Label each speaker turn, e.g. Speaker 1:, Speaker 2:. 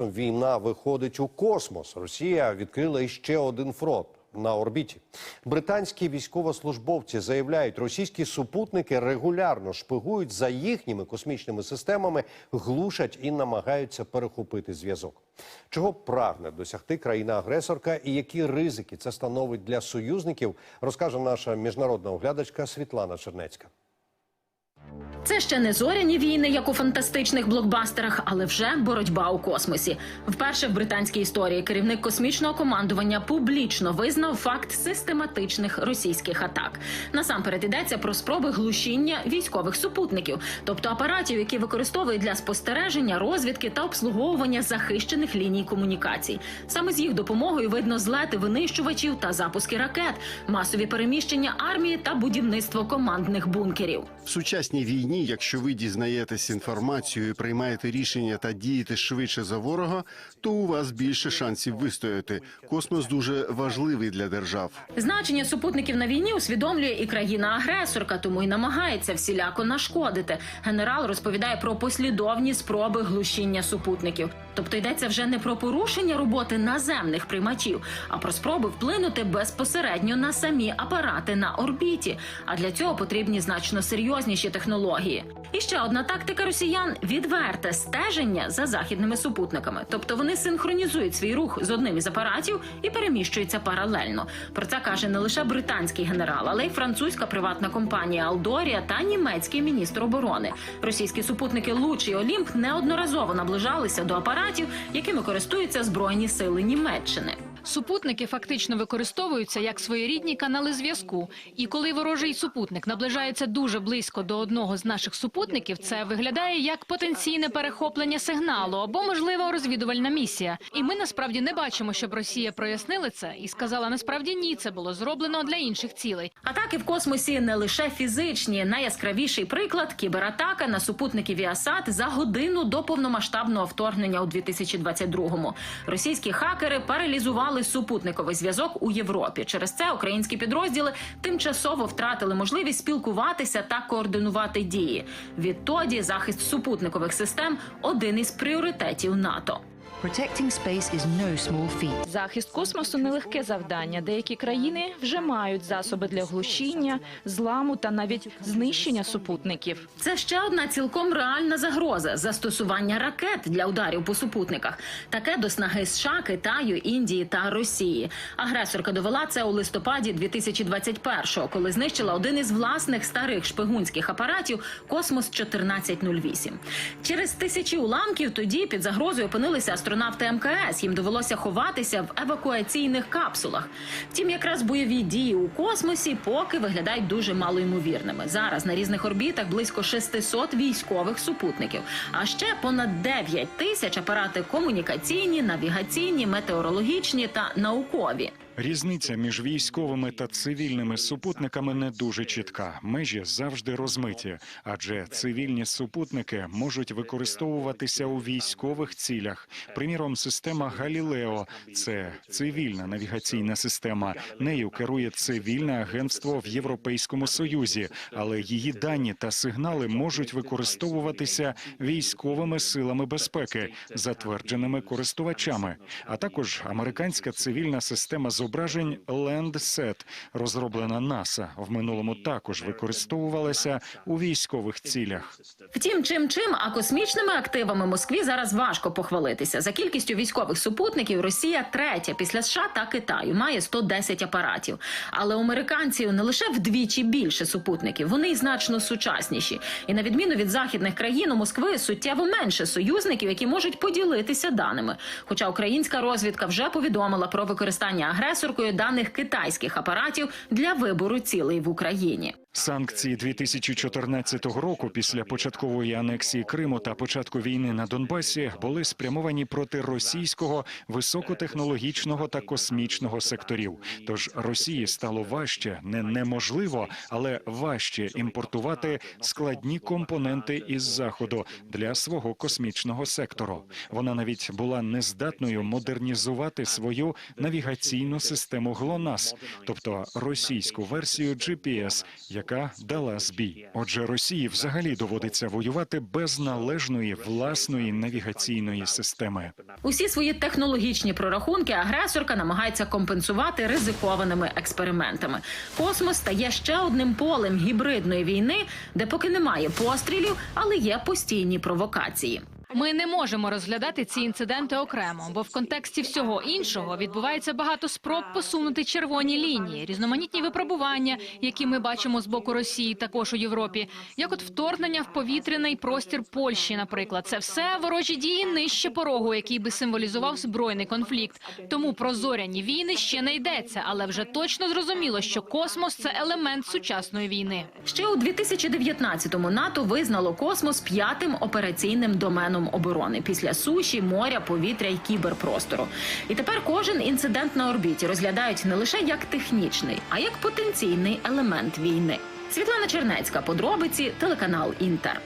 Speaker 1: Війна виходить у космос. Росія відкрила іще один фронт на орбіті. Британські військовослужбовці заявляють, російські супутники регулярно шпигують за їхніми космічними системами, глушать і намагаються перехопити зв'язок. Чого прагне досягти країна-агресорка і які ризики це становить для союзників, розкаже наша міжнародна оглядачка Світлана Чернецька.
Speaker 2: Це ще не зоряні війни, як у фантастичних блокбастерах, але вже боротьба у космосі. Вперше в британській історії керівник космічного командування публічно визнав факт систематичних російських атак. Насамперед йдеться про спроби глушіння військових супутників, тобто апаратів, які використовують для спостереження, розвідки та обслуговування захищених ліній комунікацій. Саме з їх допомогою видно злети винищувачів та запуски ракет, масові переміщення армії та будівництво командних бункерів.
Speaker 3: В сучасній війні, якщо ви дізнаєтесь інформацію, і приймаєте рішення та дієте швидше за ворога, то у вас більше шансів вистояти. Космос дуже важливий для держав.
Speaker 2: Значення супутників на війні усвідомлює і країна-агресорка, тому й намагається всіляко нашкодити. Генерал розповідає про послідовні спроби глушіння супутників. Тобто йдеться вже не про порушення роботи наземних приймачів, а про спроби вплинути безпосередньо на самі апарати на орбіті. А для цього потрібні значно серйозніші технології. І ще одна тактика росіян відверте стеження за західними супутниками. Тобто вони синхронізують свій рух з одним із апаратів і переміщуються паралельно. Про це каже не лише британський генерал, але й французька приватна компанія Алдорія та німецький міністр оборони. Російські супутники Луч і Олімп неодноразово наближалися до апаратів, якими користуються збройні сили Німеччини.
Speaker 4: Супутники фактично використовуються як своєрідні канали зв'язку. І коли ворожий супутник наближається дуже близько до одного з наших супутників, це виглядає як потенційне перехоплення сигналу або можливо розвідувальна місія. І ми насправді не бачимо, щоб Росія прояснила це і сказала насправді ні, це було зроблено для інших цілей.
Speaker 2: Атаки в космосі не лише фізичні. Найяскравіший приклад кібератака на супутники Віасат за годину до повномасштабного вторгнення у 2022-му. Російські хакери паралізували супутниковий зв'язок у Європі. Через це українські підрозділи тимчасово втратили можливість спілкуватися та координувати дії. Відтоді захист супутникових систем один із пріоритетів НАТО.
Speaker 5: Protecting space is no small feat.
Speaker 6: Захист космосу нелегке завдання. Деякі країни вже мають засоби для глушіння, зламу та навіть знищення супутників.
Speaker 2: Це ще одна цілком реальна загроза застосування ракет для ударів по супутниках. Таке до снаги США, Китаю, Індії та Росії. Агресорка довела це у листопаді 2021-го, коли знищила один із власних старих шпигунських апаратів Космос 1408. Через тисячі уламків тоді під загрозою опинилися астронавти МКС. Їм довелося ховатися в евакуаційних капсулах. Втім, якраз бойові дії у космосі поки виглядають дуже малоймовірними. Зараз на різних орбітах близько 600 військових супутників, а ще понад 9 тисяч апарати комунікаційні, навігаційні, метеорологічні та наукові.
Speaker 7: Різниця між військовими та цивільними супутниками не дуже чітка. Межі завжди розмиті, адже цивільні супутники можуть використовуватися у військових цілях. Приміром, система Галілео це цивільна навігаційна система. Нею керує цивільне агентство в Європейському Союзі, але її дані та сигнали можуть використовуватися військовими силами безпеки, затвердженими користувачами, а також американська цивільна система зображень Landsat, розроблена НАСА, в минулому також використовувалася у військових цілях.
Speaker 2: Втім, чим чим, а космічними активами Москві зараз важко похвалитися. За кількістю військових супутників Росія третя після США та Китаю має 110 апаратів. Але американців не лише вдвічі більше супутників, вони й значно сучасніші. І на відміну від західних країн у Москви суттєво менше союзників, які можуть поділитися даними. Хоча українська розвідка вже повідомила про використання агресоркою даних китайських апаратів для вибору цілей в Україні.
Speaker 7: Санкції 2014 року після початкової анексії Криму та початку війни на Донбасі були спрямовані проти російського високотехнологічного та космічного секторів. Тож Росії стало важче, не неможливо, але важче імпортувати складні компоненти із заходу для свого космічного сектору. Вона навіть була нездатною модернізувати свою навігаційну систему ГЛОНАСС, тобто російську версію GPS, дала збій. Отже, Росії взагалі доводиться воювати без належної власної навігаційної системи.
Speaker 2: Усі свої технологічні прорахунки агресорка намагається компенсувати ризикованими експериментами. Космос стає ще одним полем гібридної війни, де поки немає пострілів, але є постійні провокації.
Speaker 4: Ми не можемо розглядати ці інциденти окремо, бо в контексті всього іншого відбувається багато спроб посунути червоні лінії, різноманітні випробування, які ми бачимо з боку Росії, також у Європі, як от вторгнення в повітряний простір Польщі, наприклад, це все ворожі дії нижче порогу, який би символізував збройний конфлікт. Тому про зоряні війни ще не йдеться, але вже точно зрозуміло, що космос це елемент сучасної війни.
Speaker 2: Ще у 2019-му НАТО визнало космос п'ятим операційним доменом оборони після суші, моря, повітря і кіберпростору. І тепер кожен інцидент на орбіті розглядають не лише як технічний, а як потенційний елемент війни. Світлана Чернецька, подробиці, телеканал Інтер.